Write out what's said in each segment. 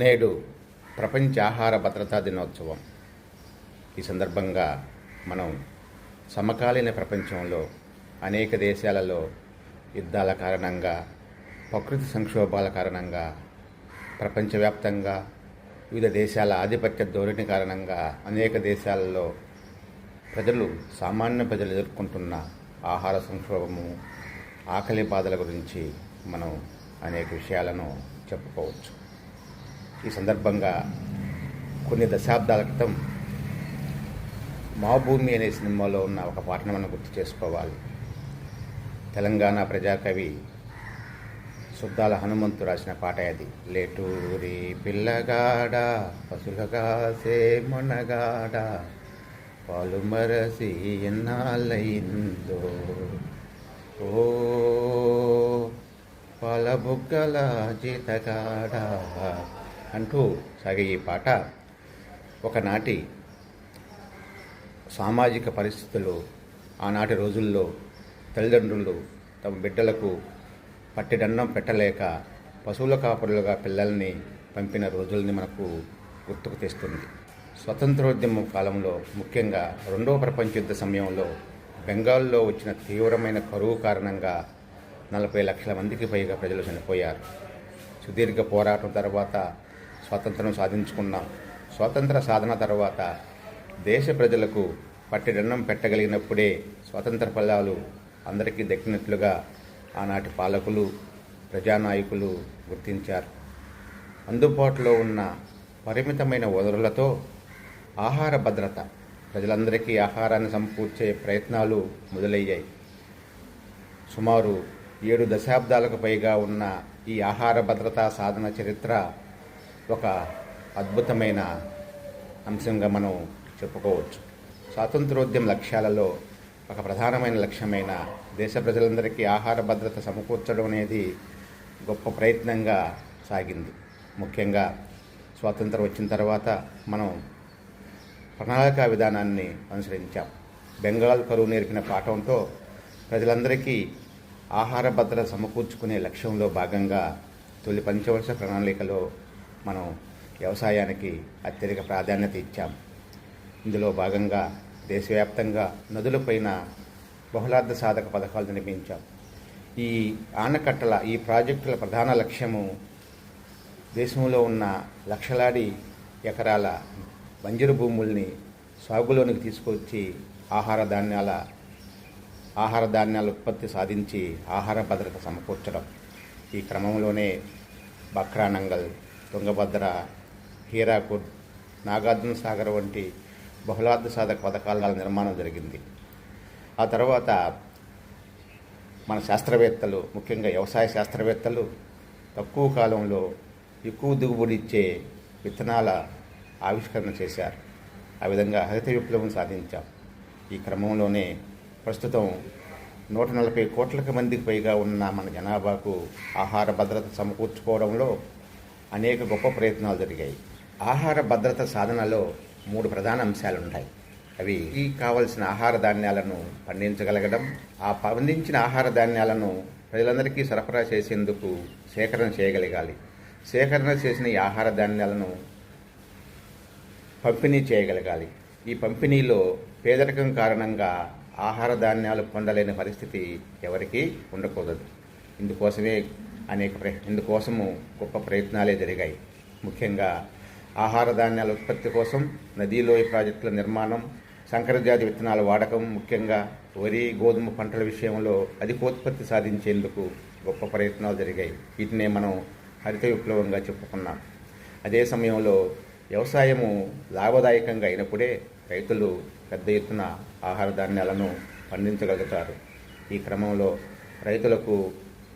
నేడు ప్రపంచ ఆహార భద్రతా దినోత్సవం. ఈ సందర్భంగా మనం సమకాలీన ప్రపంచంలో అనేక దేశాలలో యుద్ధాల కారణంగా ప్రకృతి సంక్షోభాల కారణంగా ప్రపంచవ్యాప్తంగా వివిధ దేశాల ఆధిపత్య ధోరణి కారణంగా అనేక దేశాలలో ప్రజలు సామాన్య ప్రజలు ఎదుర్కొంటున్న ఆహార సంక్షోభము ఆకలి బాధల గురించి మనం అనేక విషయాలను చెప్పుకోవచ్చు. ఈ సందర్భంగా కొన్ని దశాబ్దాల క్రితం మాభూమి అనే సినిమాలో ఉన్న ఒక పాటను మనం గుర్తు చేసుకోవాలి. తెలంగాణ ప్రజాకవి శుద్ధాల హనుమంతు రాసిన పాట అది. లేటూరి పిల్లగాడ పశులగాసే మొనగాడ పాలు మరసి ఎన్నాళ్ళయిందో. ఓ పాల బుగ్గల జీతగాడ అంటూ సాగే ఈ పాట ఒకనాటి సామాజిక పరిస్థితులు ఆనాటి రోజుల్లో తల్లిదండ్రులు తమ బిడ్డలకు పట్టిదన్నం పెట్టలేక పశువుల కాపరులుగా పిల్లల్ని పంపిన రోజుల్ని మనకు గుర్తుకు తెస్తుంది. స్వతంత్రోద్యమ కాలంలో ముఖ్యంగా రెండవ ప్రపంచ యుద్ధ సమయంలో బెంగాల్లో వచ్చిన తీవ్రమైన కరువు కారణంగా నలభై లక్షల మందికి పైగా ప్రజలు చనిపోయారు. సుదీర్ఘ పోరాటం తర్వాత స్వాతంత్రం సాధించుకున్నాం. స్వాతంత్ర సాధన తర్వాత దేశ ప్రజలకు పట్టిదన్నం పెట్టగలిగినప్పుడే స్వాతంత్ర ఫలాలు అందరికీ దక్కినట్లుగా ఆనాటి పాలకులు ప్రజానాయకులు గుర్తించారు. అందుబాటులో ఉన్న పరిమితమైన వనరులతో ఆహార భద్రత ప్రజలందరికీ ఆహారాన్ని సమకూర్చే ప్రయత్నాలు మొదలయ్యాయి. సుమారు ఏడు దశాబ్దాలకు పైగా ఉన్న ఈ ఆహార భద్రతా సాధన చరిత్ర ఒక అద్భుతమైన అంశంగా మనం చెప్పుకోవచ్చు. స్వాతంత్రోద్యమ లక్ష్యాలలో ఒక ప్రధానమైన లక్ష్యమైన దేశ ప్రజలందరికీ ఆహార భద్రత సమకూర్చడం అనేది గొప్ప ప్రయత్నంగా సాగింది. ముఖ్యంగా స్వాతంత్రం వచ్చిన తర్వాత మనం ప్రణాళికా విధానాన్ని అనుసరించాం. బెంగాల్ కరువు నేర్పిన పాఠంతో ప్రజలందరికీ ఆహార భద్రత సమకూర్చుకునే లక్ష్యంలో భాగంగా తొలి పంచవర్ష ప్రణాళికలో మనం వ్యవసాయానికి అత్యధిక ప్రాధాన్యత ఇచ్చాం. ఇందులో భాగంగా దేశవ్యాప్తంగా నదులపైన బహుళార్థ సాధక పథకాలు నిర్మించాం. ఈ ఆనకట్టల ఈ ప్రాజెక్టుల ప్రధాన లక్ష్యము దేశంలో ఉన్న లక్షలాది ఎకరాల బంజరు భూముల్ని సాగులోనికి తీసుకొచ్చి ఆహార ధాన్యాల ఆహార ధాన్యాల ఉత్పత్తి సాధించి ఆహార భద్రత సమకూర్చడం. ఈ క్రమంలోనే బక్రానంగల్ తుంగభద్ర హీరాకుడ్ నాగార్జున సాగర్ వంటి బహుళార్థ సాధక పథకాల నిర్మాణం జరిగింది. ఆ తర్వాత మన శాస్త్రవేత్తలు ముఖ్యంగా వ్యవసాయ శాస్త్రవేత్తలు తక్కువ కాలంలో ఎక్కువ దిగుబడి ఇచ్చే విత్తనాల ఆవిష్కరణ చేశారు. ఆ విధంగా హరిత విప్లవం సాధించాం. ఈ క్రమంలోనే ప్రస్తుతం నూట నలభై కోట్లకు మందికి పైగా ఉన్న మన జనాభాకు ఆహార భద్రత సమకూర్చుకోవడంలో అనేక గొప్ప ప్రయత్నాలు జరిగాయి. ఆహార భద్రత సాధనలో మూడు ప్రధాన అంశాలు ఉంటాయి అవి ఈ కావలసిన ఆహార ధాన్యాలను పండించగలగడం ఆ పండించిన ఆహార ధాన్యాలను ప్రజలందరికీ సరఫరా చేసేందుకు సేకరణ చేయగలగాలి. సేకరణ చేసిన ఈ ఆహార ధాన్యాలను పంపిణీ చేయగలగాలి. ఈ పంపిణీలో పేదరికం కారణంగా ఆహార ధాన్యాలు పొందలేని పరిస్థితి ఎవరికీ ఉండకూడదు. ఇందుకోసమే అనేక ఇందుకోసము గొప్ప ప్రయత్నాలే జరిగాయి. ముఖ్యంగా ఆహార ధాన్యాల ఉత్పత్తి కోసం నదీలోయ ప్రాజెక్టుల నిర్మాణం సంకరజాతి విత్తనాల వాడకం ముఖ్యంగా వరి గోధుమ పంటల విషయంలో అధికోత్పత్తి సాధించేందుకు గొప్ప ప్రయత్నాలు జరిగాయి. వీటినే మనం హరిత విప్లవంగా చెప్పుకున్నాం. అదే సమయంలో వ్యవసాయము లాభదాయకంగా అయినప్పుడే రైతులు పెద్ద ఎత్తున ఆహార ధాన్యాలను పండించగలుగుతారు. ఈ క్రమంలో రైతులకు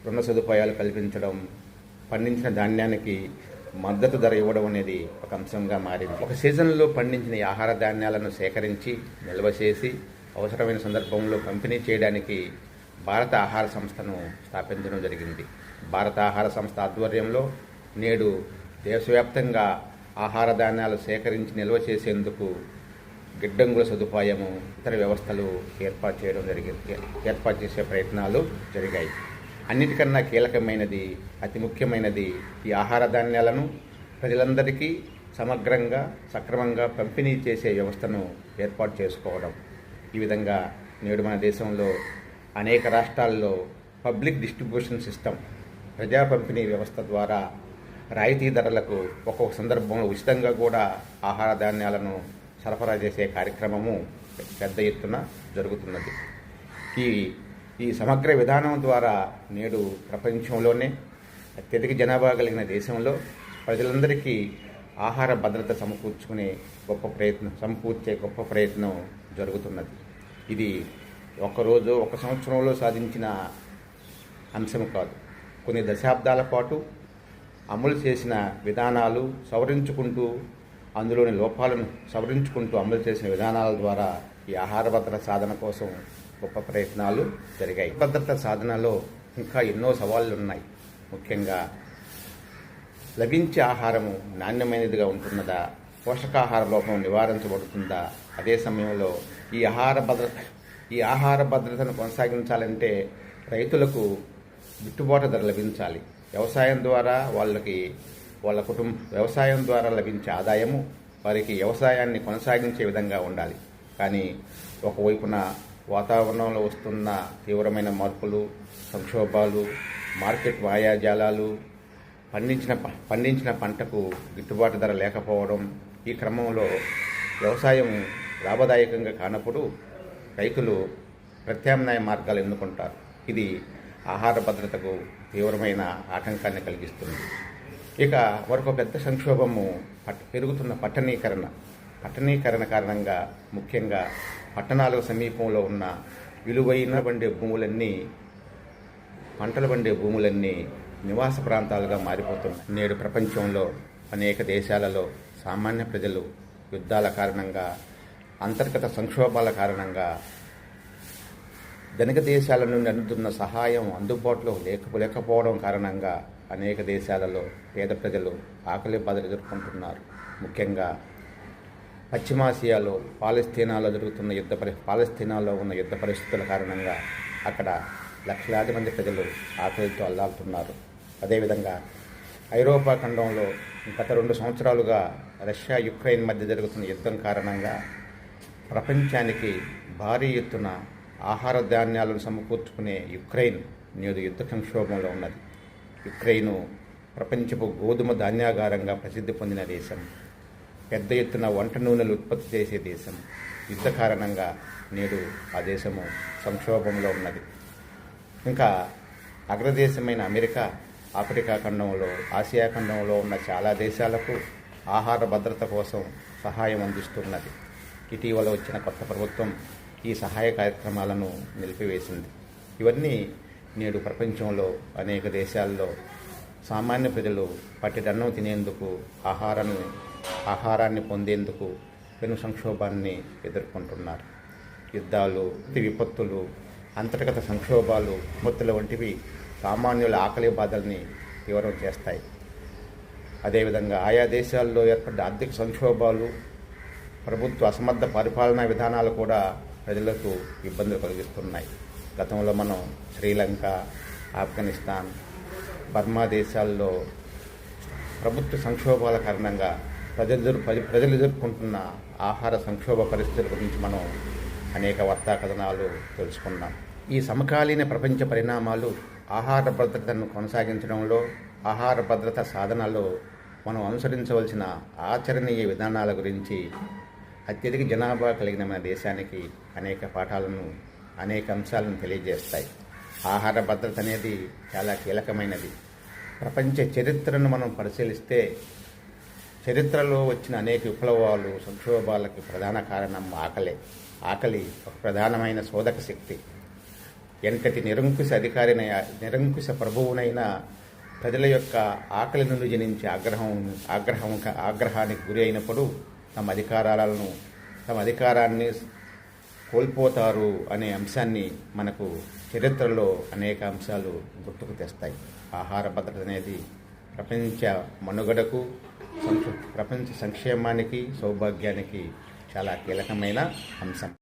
రుణ సదుపాయాలు కల్పించడం పండించిన ధాన్యానికి మద్దతు ధర ఇవ్వడం అనేది ఒక అంశంగా మారింది. ఒక సీజన్లో పండించిన ఆహార ధాన్యాలను సేకరించి నిల్వ చేసి అవసరమైన సందర్భంలో పంపిణీ చేయడానికి భారత ఆహార సంస్థను స్థాపించడం జరిగింది. భారత ఆహార సంస్థ ఆధ్వర్యంలో నేడు దేశవ్యాప్తంగా ఆహార ధాన్యాలు సేకరించి నిల్వ చేసేందుకు గిడ్డంగుల సదుపాయము ఇతర వ్యవస్థలు ఏర్పాటు చేయడం జరిగింది ఏర్పాటు చేసే ప్రయత్నాలు జరిగాయి. అన్నిటికన్నా కీలకమైనది అతి ముఖ్యమైనది ఈ ఆహార ధాన్యాలను ప్రజలందరికీ సమగ్రంగా సక్రమంగా పంపిణీ చేసే వ్యవస్థను ఏర్పాటు చేసుకోవడం. ఈ విధంగా నేడు మన దేశంలో అనేక రాష్ట్రాల్లో పబ్లిక్ డిస్ట్రిబ్యూషన్ సిస్టమ్ ప్రజా పంపిణీ వ్యవస్థ ద్వారా రాయితీ ధరలకు ఒక్కొక్క సందర్భంలో ఉచితంగా కూడా ఆహార ధాన్యాలను సరఫరా చేసే కార్యక్రమము పెద్ద ఎత్తున జరుగుతున్నది. ఈ ఈ సమగ్ర విధానం ద్వారా నేడు ప్రపంచంలోనే అత్యధిక జనాభా కలిగిన దేశంలో ప్రజలందరికీ ఆహార భద్రత సమకూర్చుకునే గొప్ప ప్రయత్నం సమకూర్చే గొప్ప ప్రయత్నం జరుగుతున్నది. ఇది ఒకరోజు ఒక సంవత్సరంలో సాధించిన అంశం కాదు. కొన్ని దశాబ్దాల పాటు అమలు చేసిన విధానాలు సవరించుకుంటూ అందులోని లోపాలను సవరించుకుంటూ అమలు చేసిన విధానాల ద్వారా ఈ ఆహార భద్రత సాధన కోసం గొప్ప ప్రయత్నాలు జరిగాయి. భద్రత సాధనలో ఇంకా ఎన్నో సవాళ్ళు ఉన్నాయి ముఖ్యంగా లభించే ఆహారము నాణ్యమైనదిగా ఉంటున్నదా? పోషకాహార లోపం నివారించబడుతుందా? అదే సమయంలో ఈ ఆహార భద్రత ఈ ఆహార భద్రతను కొనసాగించాలంటే రైతులకు గిట్టుబాటు ధర లభించాలి. వ్యవసాయం ద్వారా వాళ్ళకి వాళ్ళ కుటుంబ వ్యవసాయం ద్వారా లభించే ఆదాయము వారికి వ్యవసాయాన్ని కొనసాగించే విధంగా ఉండాలి. కానీ ఒకవైపున వాతావరణంలో వస్తున్న తీవ్రమైన మార్పులు సంక్షోభాలు మార్కెట్ మాయాజాలాలు పండించిన ప- పండించిన పంటకు గిట్టుబాటు ధర లేకపోవడం ఈ క్రమంలో వ్యవసాయం లాభదాయకంగా కానప్పుడు రైతులు ప్రత్యామ్నాయ మార్గాలు ఎన్నుకుంటారు. ఇది ఆహార భద్రతకు తీవ్రమైన ఆటంకాన్ని కలిగిస్తుంది. ఇక మరొక పెద్ద సంక్షోభము పట్ పెరుగుతున్న పట్టణీకరణ. పట్టణీకరణ కారణంగా ముఖ్యంగా పట్టణాలకు సమీపంలో ఉన్న విలువైన పండే భూములన్నీ పంటలు పండే భూములన్నీ నివాస ప్రాంతాలుగా మారిపోతున్నాయి. నేడు ప్రపంచంలో అనేక దేశాలలో సామాన్య ప్రజలు యుద్ధాల కారణంగా అంతర్గత సంక్షోభాల కారణంగా ధనిక దేశాల నుండి అందుతున్న సహాయం అందుబాటులో లేక లేకపోవడం కారణంగా అనేక దేశాలలో పేద ప్రజలు ఆకలి బాధలు ఎదుర్కొంటున్నారు. ముఖ్యంగా పశ్చిమాసియాలో పాలస్తీనాలో జరుగుతున్న యుద్ధ పరి పాలస్తీనాలో ఉన్న యుద్ధ పరిస్థితుల కారణంగా అక్కడ లక్షలాది మంది ప్రజలు ఆకలితో అల్లాడుతున్నారు. అదేవిధంగా ఐరోపా ఖండంలో గత రెండు సంవత్సరాలుగా రష్యా యుక్రెయిన్ మధ్య జరుగుతున్న యుద్ధం కారణంగా ప్రపంచానికి భారీ ఎత్తున ఆహార ధాన్యాలను సమకూర్చుకునే యుక్రెయిన్ నేడు యుద్ధ సంక్షోభంలో ఉన్నది. యుక్రెయిన్ ప్రపంచపు గోధుమ ధాన్యాగారంగా ప్రసిద్ధి పొందిన దేశం. పెద్ద ఎత్తున వంట నూనెలు ఉత్పత్తి చేసే దేశం. యుద్ధ కారణంగా నేడు ఆ దేశము సంక్షోభంలో ఉన్నది. ఇంకా అగ్రదేశమైన అమెరికా ఆఫ్రికా ఖండంలో ఆసియా ఖండంలో ఉన్న చాలా దేశాలకు ఆహార భద్రత కోసం సహాయం అందిస్తున్నది. ఇటీవల వచ్చిన కొత్త ప్రభుత్వం ఈ సహాయ కార్యక్రమాలను నిలిపివేసింది. ఇవన్నీ నేడు ప్రపంచంలో అనేక దేశాల్లో సామాన్య ప్రజలు పట్టిదన్నం తినేందుకు ఆహారాన్ని ఆహారాన్ని పొందేందుకు పెను సంక్షోభాన్ని ఎదుర్కొంటున్నారు. యుద్ధాలు విపత్తులు అంతర్గత సంక్షోభాలు విపత్తుల వంటివి సామాన్యుల ఆకలి బాధల్ని తీవ్రం చేస్తాయి. అదేవిధంగా ఆయా దేశాల్లో ఏర్పడ్డ ఆర్థిక సంక్షోభాలు ప్రభుత్వ అసమర్థ పరిపాలనా విధానాలు కూడా ప్రజలకు ఇబ్బందులు కలిగిస్తున్నాయి. గతంలో మనం శ్రీలంక ఆఫ్ఘనిస్తాన్ బర్మా దేశాల్లో ప్రభుత్వ సంక్షోభాల కారణంగా ప్రజలు ఎదురు- ప్రజ- ప్రజలు ఎదుర్కొంటున్న ఆహార సంక్షోభ పరిస్థితుల గురించి మనం అనేక వార్తా కథనాలు తెలుసుకున్నాం. ఈ సమకాలీన ప్రపంచ పరిణామాలు ఆహార భద్రతను కొనసాగించడంలో ఆహార భద్రత సాధనలో మనం అనుసరించవలసిన ఆచరణీయ విధానాల గురించి అత్యధిక జనాభా కలిగిన మన దేశానికి అనేక పాఠాలను అనేక అంశాలను తెలియజేస్తాయి. ఆహార భద్రత అనేది చాలా కీలకమైనది. ప్రపంచ చరిత్రను మనం పరిశీలిస్తే చరిత్రలో వచ్చిన అనేక విప్లవాలు సంక్షోభాలకి ప్రధాన కారణం ఆకలే. ఆకలి ఒక ప్రధానమైన శోధక శక్తి. ఎంతటి నిరంకుశ అధికారిన నిరంకుశ ప్రభువునైన ప్రజల యొక్క ఆకలి నుండి జనించే ఆగ్రహం ఆగ్రహం ఆగ్రహానికి గురి అయినప్పుడు తమ అధికారాలను తమ అధికారాన్ని కోల్పోతారు అనే అంశాన్ని మనకు చరిత్రలో అనేక అంశాలు గుర్తుకు తెస్తాయి. ఆహార భద్రత అనేది ప్రపంచ మనుగడకు ప్రపంచ సంక్షేమానికి సౌభాగ్యానికి చాలా కీలకమైన అంశం.